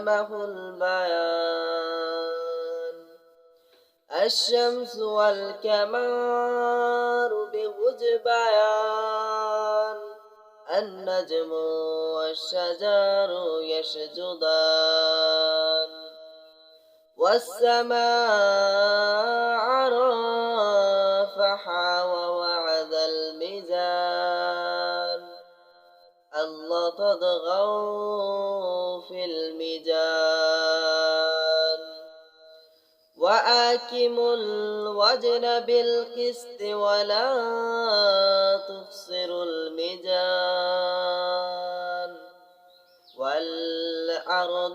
علمه البيان. الشمس والكمار بغجبان النجم والشجر يشجدان. والسماء رفعها ووعد الميزان. تطغوا في الميزان وآكموا الوزن بالقسط ولا تخسروا الميزان والأرض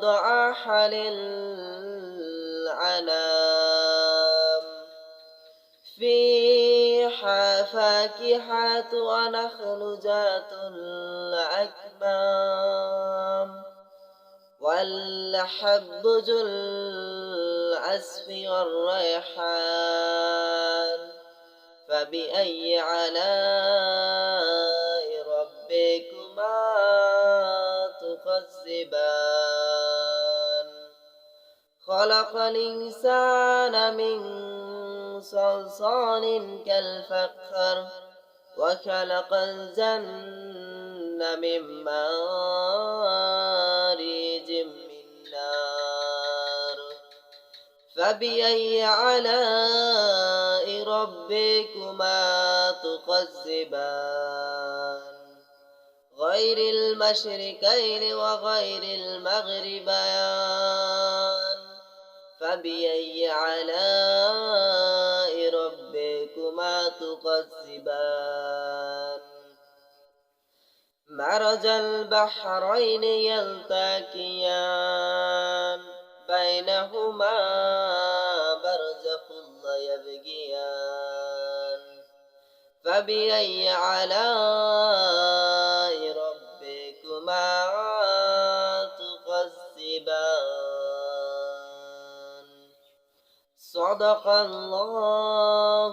ضعها للعنام فيها فاكهة ونخل ذات الأكمام. والحب ذو العسف والريحان فبأي علاء ربكما تكذبان؟ خلق الإنسان من صلصال كالفخر وخلق الجن من مارج فبأي علاء ربكما تكذبان غير المشركين وغير المغربين فبأي علاء ربكما تكذبان مرج البحرين يلتقيان فبأي علاء ربكما تكذبان؟ صدق الله